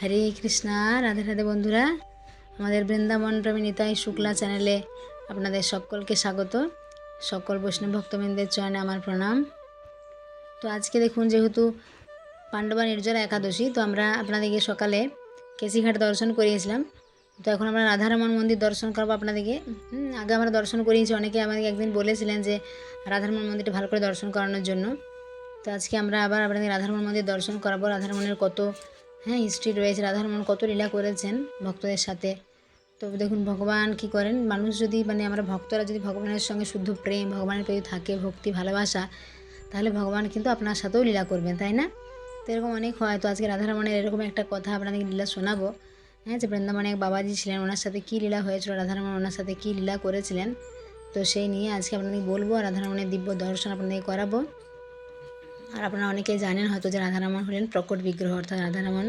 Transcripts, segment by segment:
হরে কৃষ্ণা, রাধে রাধে বন্ধুরা। আমাদের বৃন্দাবন প্রেমী নিতাই শুক্লা চ্যানেলে আপনাদের সকলকে স্বাগত। সকল বৈষ্ণব ভক্তবৃন্দের চয়নে আমার প্রণাম। তো আজকে দেখুন, যেহেতু পাণ্ডবা নির্জলা একাদশী, তো আমরা আপনাদেরকে সকালে কেসিঘাট দর্শন করিয়েছিলাম। তো এখন আমরা রাধারমন মন্দির দর্শন করব আপনাদেরকে। আগে আমরা দর্শন করিয়েছি, অনেকে আমাদেরকে একদিন বলেছিলেন যে রাধারমন মন্দিরটা ভালো করে দর্শন করানোর জন্য। তো আজকে আমরা আবার আপনাদের রাধারমন মন্দির দর্শন করাবো। রাধারমনের কত হ্যাঁ হিস্ট্রি রয়েছে রাধারমন কত লীলা করেছেন ভক্তদের সাথে। তো দেখুন, ভগবান কি করেন? মানুষ যদি মানে আমরা ভক্তরা যদি ভগবানের সঙ্গে শুদ্ধ প্রেম, ভগবানের প্রতি থাকে, ভক্তি, ভালোবাসা, তাহলে ভগবান কিন্তু আপনার সাথেও লীলা করবেন, তাই না? তো এরকম অনেক হয়। তো আজকে রাধারমণের এরকম একটা কথা আপনাদের লীলা শোনাবো। হ্যাঁ যে বৃন্দাবনে এক বাবাজি ছিলেন, ওনার সাথে কী লীলা হয়েছিল রাধারমণ ওনার সাথে কী লীলা করেছিলেন? তো সেই নিয়ে আজকে আপনাদের বলব আর রাধারমণের দিব্য দর্শন আপনাদের করাবো। আর আপনারা অনেকেই জানেন হয়তো যে রাধারমণ হলেন প্রকট বিগ্রহ, অর্থাৎ রাধারমণ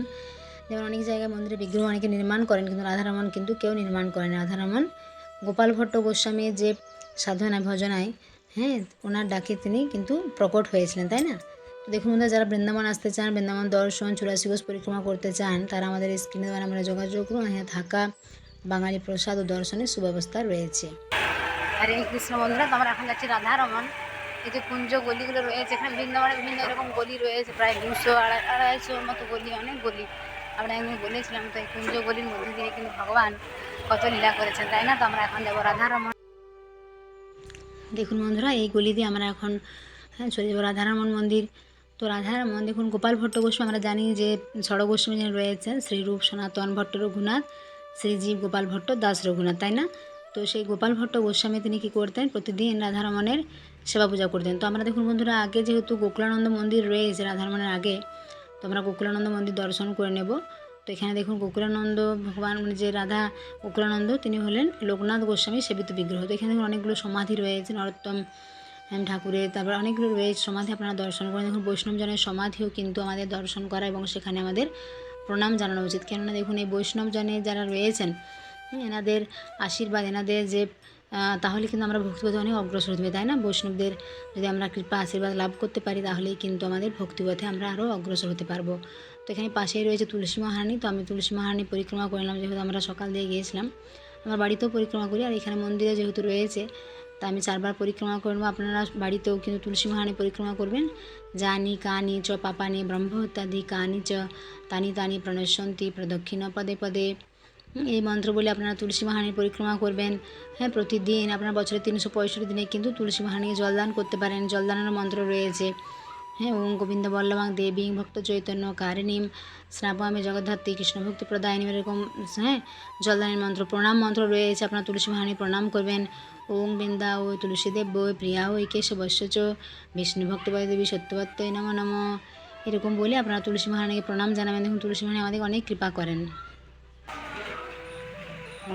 যেমন অনেক জায়গায় মন্দিরে বিগ্রহ অনেকে নির্মাণ করেন, কিন্তু রাধারমণ কিন্তু কেউ নির্মাণ করেন। রাধারমণ গোপাল ভট্ট গোস্বামীর যে সাধনায় ভজনায় হ্যাঁ ওনার ডাকে তিনি কিন্তু প্রকট হয়েছিলেন, তাই না? দেখুন বন্ধুরা, যারা বৃন্দাবন আসতে চান, বৃন্দাবন দর্শন, চুরাশি কোষ পরিক্রমা করতে চান, তারা আমাদের স্ক্রিনে দ্বারা আমরা যোগাযোগ করুন এখানে থাকা, বাঙালি প্রসাদ ও দর্শনের সুব্যবস্থা রয়েছে। হরে কৃষ্ণ বন্ধুরা, তো আমরা এখন যাচ্ছি রাধারমন। এই যে কুঞ্জ গলিগুলো রয়েছে, এখানে বৃন্দাবনে বিভিন্ন রকম গলি রয়েছে, প্রায় দুশো আড়াই, আড়াইশোর মতো গলি, অনেক গলি। আমরা একদিন বলেছিলাম তো এই কুঞ্জ গলির মধ্যে দিয়ে কিন্তু ভগবান কত লীলা করেছেন, তাই না? তো আমরা এখন যাব রাধারমন দেখুন বন্ধুরা, এই গলি দিয়ে আমরা এখন হ্যাঁ চলে যাব রাধারমন মন্দির। তো রাধারমন দেখুন, গোপাল ভট্ট গোস্বামী, আমরা জানি যে ষড় গোস্বামী যিনি রয়েছেন শ্রীরূপ সনাতন ভট্ট রঘুনাথ শ্রীজীব গোপাল ভট্ট দাস রঘুনাথ, তাই না? তো সেই গোপাল ভট্ট গোস্বামী তিনি কী করতেন? প্রতিদিন রাধারমণের সেবা পূজা করতেন তো আমরা দেখুন বন্ধুরা আগে যেহেতু গোকুলানন্দ মন্দির রয়েছে রাধারমণের আগে তো আমরা গোকুলানন্দ মন্দির দর্শন করে নেব। তো এখানে দেখুন গোকুলানন্দ ভগবান মানে যে রাধা গোকুলানন্দ তিনি হলেন লোকনাথ গোস্বামী সেবিত বিগ্রহ। তো এখানে দেখুন অনেকগুলো সমাধি রয়েছে নরোত্তম ঠাকুরের তারপর অনেকগুলো রয়েছে সমাধি আপনারা দর্শন করেন। দেখুন বৈষ্ণবজনের সমাধিও কিন্তু আমাদের দর্শন করা এবং সেখানে আমাদের প্রণাম জানানো উচিত। কেননা দেখুন এই বৈষ্ণবজনে যারা রয়েছেন হুম, এনাদের আশীর্বাদ এনাদের যে তাহলে কিন্তু আমরা ভক্তিপথে অনেক অগ্রসর হতে তাই না? বৈষ্ণবদের যদি আমরা কৃপা আশীর্বাদ লাভ করতে পারি, তাহলেই কিন্তু আমাদের ভক্তিপথে আমরা আরও অগ্রসর হতে পারব। তো এখানে পাশেই রয়েছে তুলসী মহারানী। তো আমি তুলসী মহারানী পরিক্রমা করলাম যেহেতু আমরা সকাল দিয়ে গিয়েছিলাম। আমার বাড়িতেও পরিক্রমা করি, আর এখানে মন্দিরে যেহেতু রয়েছে, তা আমি চারবার পরিক্রমা করব আপনারা বাড়িতেও কিন্তু তুলসী মহারানী পরিক্রমা করবেন। জানি কানি চ পাপানি ব্রহ্মহত্যাদি কানি চ তানি তানি প্রণশ্যন্তি প্রদক্ষিণ, পদে পদে। এই মন্ত্র বলে আপনারা তুলসী মহারানীর পরিক্রমা করবেন। হ্যাঁ প্রতিদিন আপনার বছরে তিনশো পঁয়ষট্টি দিনে কিন্তু তুলসী মহারানীকে জলদান করতে পারেন। জলদানের মন্ত্র রয়েছে। হ্যাঁ ওম গোবিন্দ বল্লভাং দেবী ভক্ত চৈতন্য কারিণীম স্নাপামে জগদ্ধাত্রী কৃষ্ণ ভক্তি প্রদায়নী এরকম হ্যাঁ জলদানের মন্ত্র, প্রণাম মন্ত্র রয়েছে। আপনার তুলসী মহারানী প্রণাম করবেন। ওম বৃন্দা ও তুলসী দেব ওই প্রিয়া ওই কেশবশ্য চ বিষ্ণু ভক্তবাদ দেবী সত্যবত্তই নম নম। এরকম বলে আপনারা তুলসী মহারানীকে প্রণাম জানাবেন। দেখুন, তুলসী মহারানী আমাদের অনেক কৃপা করেন।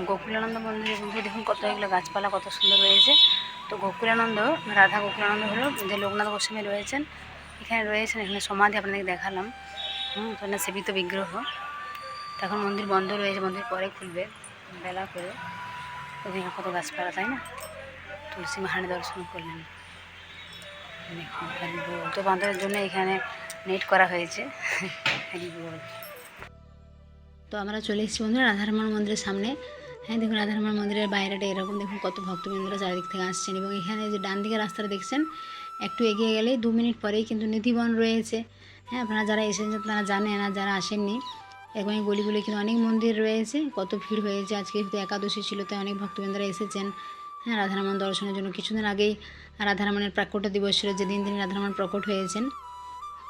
গোকুলানন্দ মন্দিরে কিন্তু দেখুন কত এগুলো গাছপালা, কত সুন্দর রয়েছে। তো গোকুলানন্দ, রাধা গোকুলানন্দ হলো যে লোকনাথ গোস্বামী রয়েছেন। এখানে রয়েছেন, এখানে সমাধি আপনাদের দেখালাম। হুম, তো না সেবিত বিগ্রহ। তো এখন মন্দির বন্ধ রয়েছে, মন্দির পরে খুলবে, বেলা করে। ওদিকে কত গাছপালা, তাই না? তুলসী মাহানি দর্শন করলেন। দেখুন তো বান্ধবের জন্য এখানে নেট করা হয়েছে। বল। তো আমরা চলে এসেছি বন্ধুরা রাধারমণ মন্দিরের সামনে। হ্যাঁ দেখুন রাধারমণ মন্দিরের বাইরেটা এরকম, দেখুন, কত ভক্তবৃন্দরা চারিদিক থেকে আসছেন এবং এখানে যে ডান দিকে রাস্তাটা দেখছেন, একটু এগিয়ে গেলেই দু মিনিট পরেই কিন্তু নিধিবন রয়েছে। হ্যাঁ আপনারা যারা এসেছেন, তারা জানেন আর যারা আসেননি, এবং এই গলিগুলি কিন্তু অনেক মন্দির রয়েছে, কত ভিড় হয়েছে। আজকে যেহেতু একাদশী ছিল, তাই অনেক ভক্তবৃন্দরা এসেছেন। হ্যাঁ রাধারমণ দর্শনের জন্য কিছুদিন আগেই রাধারমণের প্রাকট দিবস ছিল, যেদিন তিনি রাধারমণ প্রকট হয়েছেন।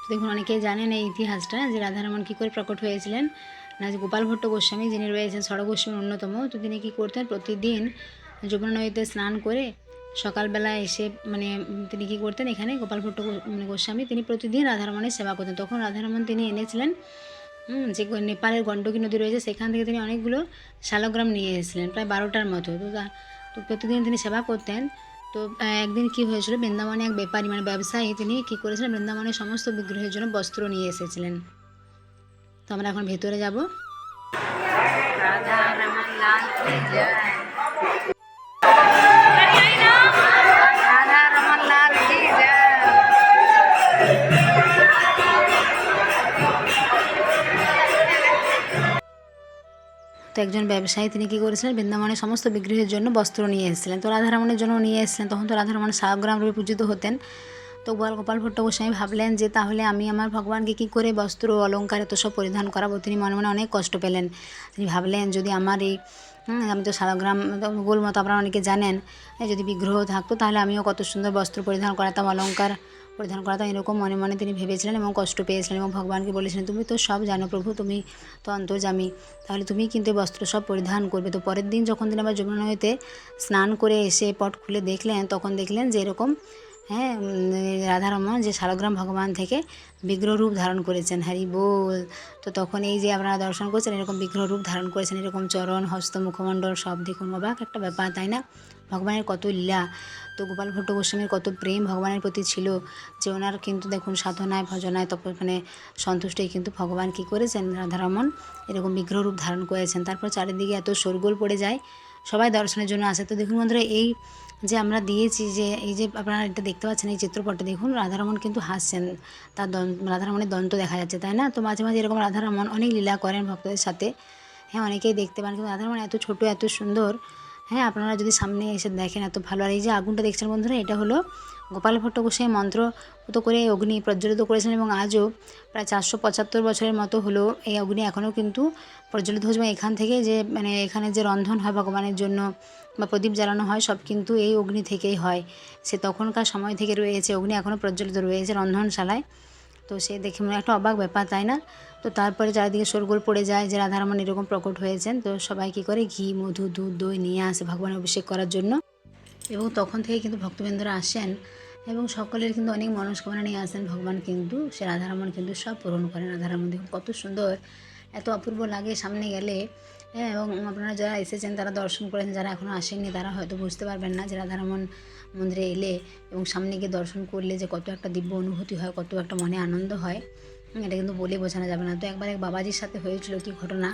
দেখুন, অনেকেই জানেন এই ইতিহাসটা, যে রাধারমণ কী করে প্রকট হয়েছিলেন। না গোপাল ভট্ট গোস্বামী, যিনি রয়েছেন সড়ক গোস্বামীর অন্যতম, তো তিনি কী করতেন? প্রতিদিন যমুনা নদীতে স্নান করে সকালবেলা এসে মানে তিনি কী করতেন? এখানে গোপাল ভট্ট মানে গোস্বামী, তিনি প্রতিদিন রাধারমণের সেবা করতেন। তখন রাধারমণ তিনি এনেছিলেন যে নেপালের গণ্ডকী নদী রয়েছে, সেখান থেকে তিনি অনেকগুলো শালগ্রাম নিয়ে এসেছিলেন, প্রায় বারোটার মতো। তো তো প্রতিদিন তিনি সেবা করতেন। তো একদিন কি হয়েছিল, বৃন্দাবনে এক ব্যাপারী মানে ব্যবসায়ী, তিনি কী করেছিলেন, বৃন্দাবনের সমস্ত বিগ্রহের জন্য বস্ত্র নিয়ে এসেছিলেন। তো আমরা এখন ভেতরে যাব। তো একজন ব্যবসায়ী, তিনি কী করেছিলেন? বৃন্দাবনের সমস্ত বিগ্রহের জন্য বস্ত্র নিয়ে এসেছিলেন। তো রাধারমণের জন্য নিয়ে এসেছিলেন। তখন তো রাধারমণ সাহগ্রাম রূপে পূজিত হতেন। তো গোপাল গোপাল ভট্ট গোস্বামী ভাবলেন যে তাহলে আমি আমার ভগবানকে কী করে বস্ত্র অলঙ্কার এত সব পরিধান করাবো? তিনি মনে মনে অনেক কষ্ট পেলেন। তিনি ভাবলেন, যদি আমার এই আমি তো সারাগ্রাম গোল মতো আপনারা অনেকে জানেন যদি বিগ্রহ থাকতো তাহলে আমিও কত সুন্দর বস্ত্র পরিধান করাতাম, অলঙ্কার পরিধান করাতাম, এরকম মনে মনে তিনি ভেবেছিলেন এবং কষ্ট পেয়েছিলেন এবং ভগবানকে বলেছিলেন, তুমি তো সব জানো প্রভু, তুমি তো অন্তর্জামী তাহলে তুমি কিন্তু বস্ত্র সব পরিধান করবে। তো পরের দিন যখন তিনি আবার যমুনা নদীতে স্নান করে এসে পট খুলে দেখলেন, তখন দেখলেন যে এরকম হ্যাঁ রাধারমণ যে শালগ্রাম ভগবান থেকে বিগ্রহ রূপ ধারণ করেছেন হরি বল। তো তখন এই যে আপনারা দর্শন করছেন, এরকম বিগ্রহ রূপ ধারণ করেছেন, এরকম চরণ, হস্ত, মুখমণ্ডল সব দেখুন অবাক একটা ব্যাপার, তাই না? ভগবানের কত লীলা, তো গোপাল ভট্ট গোস্বামীর কত প্রেম ভগবানের প্রতি ছিল যে ওনার কিন্তু দেখুন সাধনায়, ভজনায় তপ মানে সন্তুষ্টই কিন্তু ভগবান কী করেছেন রাধারমণ এরকম বিগ্রহ রূপ ধারণ করেছেন। তারপর চারিদিকে এত শোরগোল পড়ে যায়, সবাই দর্শনের জন্য আসে। তো দেখুন বন্ধুরা, এই যে আমরা দিয়েছি যে এই যে আপনারা এটা দেখতে পাচ্ছেন, এই চিত্রপটে দেখুন, রাধারমণ কিন্তু হাসছেন। তার রাধারমণের দন্ত দেখা যাচ্ছে, তাই না? তো মাঝে মাঝে এরকম রাধারমণ অনেক লীলা করেন ভক্তদের সাথে। হ্যাঁ অনেকেই দেখতে পান, কিন্তু রাধারমণ এত ছোট, এত সুন্দর। হ্যাঁ আপনারা যদি সামনে এসে দেখেন, এত ভালো। আর এই যে আগুনটা দেখছেন বন্ধুরা, এটা হলো গোপাল ভট্ট গোসাই মন্ত্র তো করে অগ্নি প্রজ্বলিত করেছেন এবং আজও প্রায় চারশো পঁচাত্তর বছরের মতো হলো এই অগ্নি এখনও কিন্তু প্রজ্বলিত হচ্ছে এখান থেকে যে মানে এখানে যে রন্ধন হয় ভগবানের জন্য বা প্রদীপ জ্বালানো হয়, সব কিন্তু এই অগ্নি থেকেই হয়। সে তখনকার সময় থেকে রয়েছে, অগ্নি এখনও প্রজ্বলিত রয়েছে রন্ধনশালায়। তো সে দেখে মনে একটা অবাক ব্যাপার, তাই না? তো তারপরে চারিদিকে শোরগোল পড়ে যায়, যে রাধারমণ এরকম প্রকট হয়েছেন। তো সবাই কী করে? ঘি, মধু, দুধ, দই নিয়ে আসে ভগবানের অভিষেক করার জন্য। এবং তখন থেকে কিন্তু ভক্তবৃন্দরা আসেন এবং সকলের কিন্তু অনেক মনস্কামনা নিয়ে আসেন ভগবান কিন্তু। সে রাধারমণ কিন্তু সব পূরণ করেন। রাধারমণ দেখুন কত সুন্দর এত অপূর্ব লাগে সামনে গেলে। হ্যাঁ এবং আপনারা যারা এসেছেন, তারা দর্শন করেছেন, যারা এখনও আসেননি, তারা হয়তো বুঝতে পারবেন না যে রাধারমন মন্দিরে এলে এবং সামনে গিয়ে দর্শন করলে যে কত একটা দিব্য অনুভূতি হয়, কত একটা মনে আনন্দ হয়। এটা কিন্তু বলে বোঝানো যাবে না। তো একবার এক বাবাজির সাথে হয়েছিল কি ঘটনা,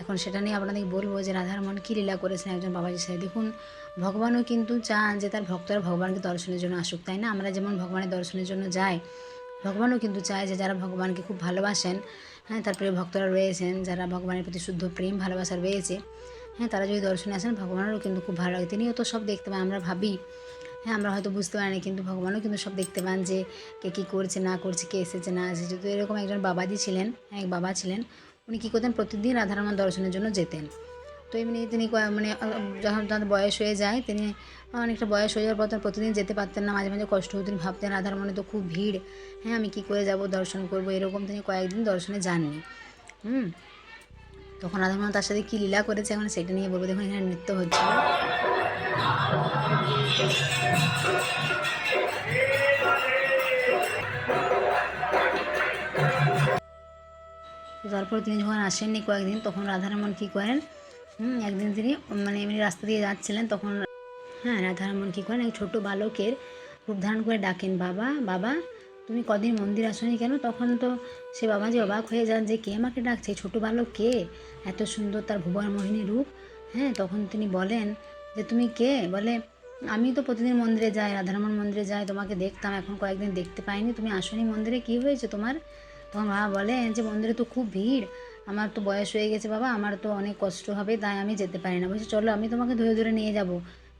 এখন সেটা নিয়ে আপনাদের বলব যে রাধারমন কী লীলা করেছেন একজন বাবাজির সাথে। দেখুন, ভগবানও কিন্তু চান যে তার ভক্তরা ভগবানকে দর্শনের জন্য আসুক, তাই না? আমরা যেমন ভগবানের দর্শনের জন্য যাই ভগবানও কিন্তু চায় যে যারা ভগবানকে খুব ভালোবাসেন হ্যাঁ তারপরে ভক্তরা রয়েছেন, যারা ভগবানের প্রতি শুদ্ধ প্রেম, ভালোবাসা রয়েছে হ্যাঁ তারা যদি দর্শনে আসেন ভগবানেরও কিন্তু খুব ভালো লাগে। তিনিও তো সব দেখতে পান, আমরা ভাবি হ্যাঁ আমরা হয়তো বুঝতে পারি না, কিন্তু ভগবানও কিন্তু সব দেখতে পান যে কে কী করছে, না করছে, কে এসেছে, না এসেছে। তো এরকম একজন বাবাজি ছিলেন, এক বাবা ছিলেন, উনি কী করতেন? প্রতিদিন রাধারমণ দর্শনের জন্য যেতেন। তো এমনি তিনি মানে যখন তার বয়স হয়ে যায়, তিনি অনেকটা বয়স হয়ে যাওয়ার পর তার প্রতিদিন যেতে পারতেন না, মাঝে মাঝে কষ্ট হতো তিনি ভাবতেন রাধার মনে তো খুব ভিড়। হ্যাঁ আমি কী করে যাব, দর্শন করব, এরকম তিনি কয়েকদিন দর্শনে যাননি। হুম? তখন রাধারমণ তার সাথে কী লীলা করেছে এখন সেটা নিয়ে বলব, দেখুন এখানে নৃত্য হচ্ছিল তো তারপর তিনি যখন আসেননি কয়েকদিন, তখন রাধারমণ কী করেন হুম, একদিন তিনি মানে এমনি রাস্তা দিয়ে যাচ্ছিলেন তখন হ্যাঁ রাধারমণ কী করেন এক ছোটো বালকের রূপ ধারণ করে ডাকেন বাবা বাবা তুমি কদিন মন্দির আসনি কেন? তখন তো সে বাবা যে অবাক হয়ে যান যে কে আমাকে ডাকছে? ছোটো বালক কে? এত সুন্দর তার ভুবন মোহিনী রূপ। হ্যাঁ তখন তিনি বলেন যে তুমি কে? বলে আমি তো প্রতিদিন মন্দিরে যাই রাধারমণ মন্দিরে যাই তোমাকে দেখতাম এখন কয়েকদিন দেখতে পাইনি তুমি আসনি মন্দিরে কি হয়েছে তোমার? তখন বাবা বলেন যে মন্দিরে তো খুব ভিড় আমার তো বয়স হয়ে গেছে বাবা, আমার তো অনেক কষ্ট হবে, তাই আমি যেতে পারি না। বলছি, চলো, আমি তোমাকে ধরে ধরে নিয়ে যাব।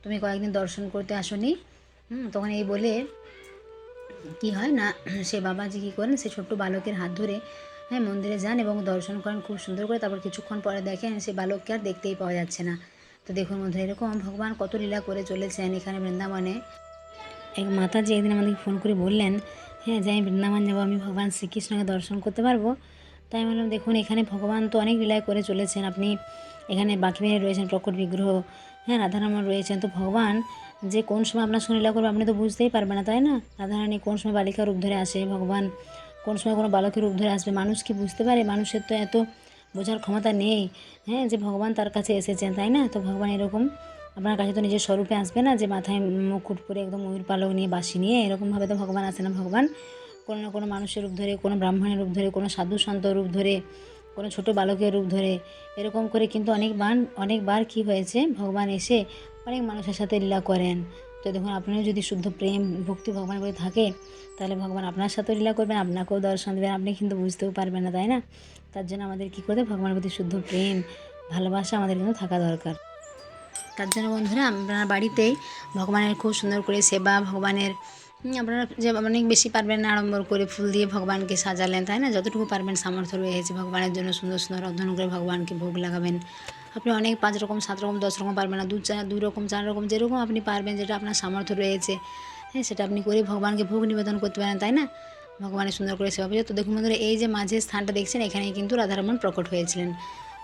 তুমি কয়েকদিন দর্শন করতে আসনি। হুম, তখন এই বলে, কি হয় না, সে বাবাজি কী করেন, সে ছোট্ট বালকের হাত ধরে হ্যাঁ মন্দিরে যান এবং দর্শন করেন খুব সুন্দর করে। তারপর কিছুক্ষণ পরে দেখেন সে বালককে আর দেখতেই পাওয়া যাচ্ছে না। তো দেখুন বন্ধুরা, এরকম ভগবান কত লীলা করে চলেছেন এখানে বৃন্দাবনে। এক মাতাজি একদিন আমাদেরকে ফোন করে বললেন হ্যাঁ যে আমি বৃন্দাবন যাব, আমি ভগবান শ্রীকৃষ্ণকে দর্শন করতে পারব। তাই বললাম, দেখুন, এখানে ভগবান তো অনেক লীলায় করে চলেছেন। আপনি এখানে বাকি মেয়ে রয়েছেন, প্রকট বিগ্রহ হ্যাঁ রাধারামন রয়েছেন। তো ভগবান যে কোন সময় আপনার সঙ্গে লীলা করবে আপনি তো বুঝতেই পারবেন না, তাই না? রাধারানী কোন সময় বালিকা রূপ ধরে আসে? ভগবান কোন সময় কোনো বালকের রূপ ধরে আসবে? মানুষ কি বুঝতে পারে? মানুষের তো এত বোঝার ক্ষমতা নেই হ্যাঁ যে ভগবান তার কাছে এসেছেন, তাই না? তো ভগবান এরকম আপনার কাছে তো নিজের স্বরূপে আসবে না, যে মাথায় মুকুট পরে একদম ময়ূর পালক নিয়ে বাসি নিয়ে এরকমভাবে তো ভগবান আসে না। ভগবান কোনো না কোনো মানুষের রূপ ধরে, কোনো ব্রাহ্মণের রূপ ধরে, কোনো সাধু সন্ত রূপ ধরে, কোনো ছোট বালকের রূপ ধরে, এরকম করে কিন্তু অনেকবার অনেকবার কি হয়েছে, ভগবান এসে অনেক মানুষের সাথে লীলা করেন। তো দেখুন, আপনারও যদি শুদ্ধ প্রেম, ভক্তি ভগবানের প্রতি থাকে, তাহলে ভগবান আপনার সাথেও লীলা করবেন, আপনাকেও দর্শন দেবেন, আপনি কিন্তু বুঝতেও পারবেন না, তাই না? তার জন্য আমাদের কী করতে ভগবানের প্রতি শুদ্ধ প্রেম, ভালোবাসা আমাদের কিন্তু থাকা দরকার। তার জন্য বন্ধুরা, আপনার বাড়িতেই ভগবানের খুব সুন্দর করে সেবা, ভগবানের আপনারা যে অনেক বেশি পারবেন আড়ম্বর করে ফুল দিয়ে ভগবানকে সাজালেন, তাই না? যতটুকু পারবেন সামর্থ্য রয়েছে ভগবানের জন্য সুন্দর সুন্দর অধ্যয়ন করে ভগবানকে ভোগ লাগাবেন। আপনি অনেক পাঁচ রকম, সাত রকম, দশ রকম পারবেন না দু চার দু রকম, চার রকম, যেরকম আপনি পারবেন, যেটা আপনার সামর্থ্য রয়েছে হ্যাঁ সেটা আপনি করে ভগবানকে ভোগ নিবেদন করতে পারেন, তাই না? ভগবানের সুন্দর করে সেবা পুজো। তো দেখুন বন্ধুরা, এই যে মাঝের স্থানটা দেখছেন, এখানেই কিন্তু রাধারমন প্রকট হয়েছিলেন।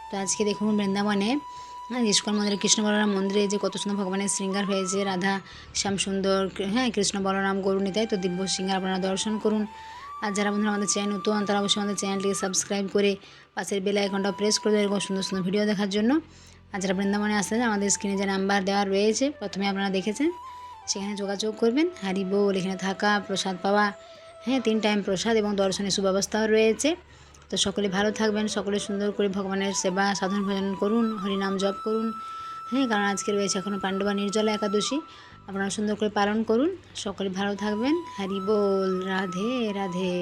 তো আজকে দেখুন বৃন্দাবনে ইস্কন মন্দিরে কৃষ্ণ বলরাম মন্দিরে যে কত সুন্দর ভগবানের শৃঙ্গার হয়েছে, রাধা, শ্যাম সুন্দর হ্যাঁ কৃষ্ণ বলরাম গরুণিতায় তো দিব্য শৃঙ্গার আপনারা দর্শন করুন। আর যারা বন্ধুরা আমাদের চ্যানেল নতুন, তারা অবশ্যই আমাদের চ্যানেলটিকে সাবস্ক্রাইব করে পাশের বেল আইকনটা প্রেস করে দেবেন এরকম সুন্দর সুন্দর ভিডিও দেখার জন্য। আর যারা বৃন্দাবনে আসতে আমাদের স্ক্রিনে যে নাম্বার দেওয়া রয়েছে, প্রথমে আপনারা দেখেছেন, সেখানে যোগাযোগ করবেন। হারি এখানে থাকা, প্রসাদ পাওয়া হ্যাঁ তিন টাইম প্রসাদ এবং দর্শনের সুব্যবস্থাও রয়েছে। তো সকলে ভালো থাকবেন, সকলে সুন্দর করে ভগবানের সেবা সাধন ভজন করুন, হরিনাম জপ করুন। হ্যাঁ কারণ আজকে রয়েছে এখনও পাণ্ডবা নির্জলা একাদশী। আপনারা সুন্দর করে পালন করুন। সকলে ভালো থাকবেন। হরি বল, রাধে রাধে।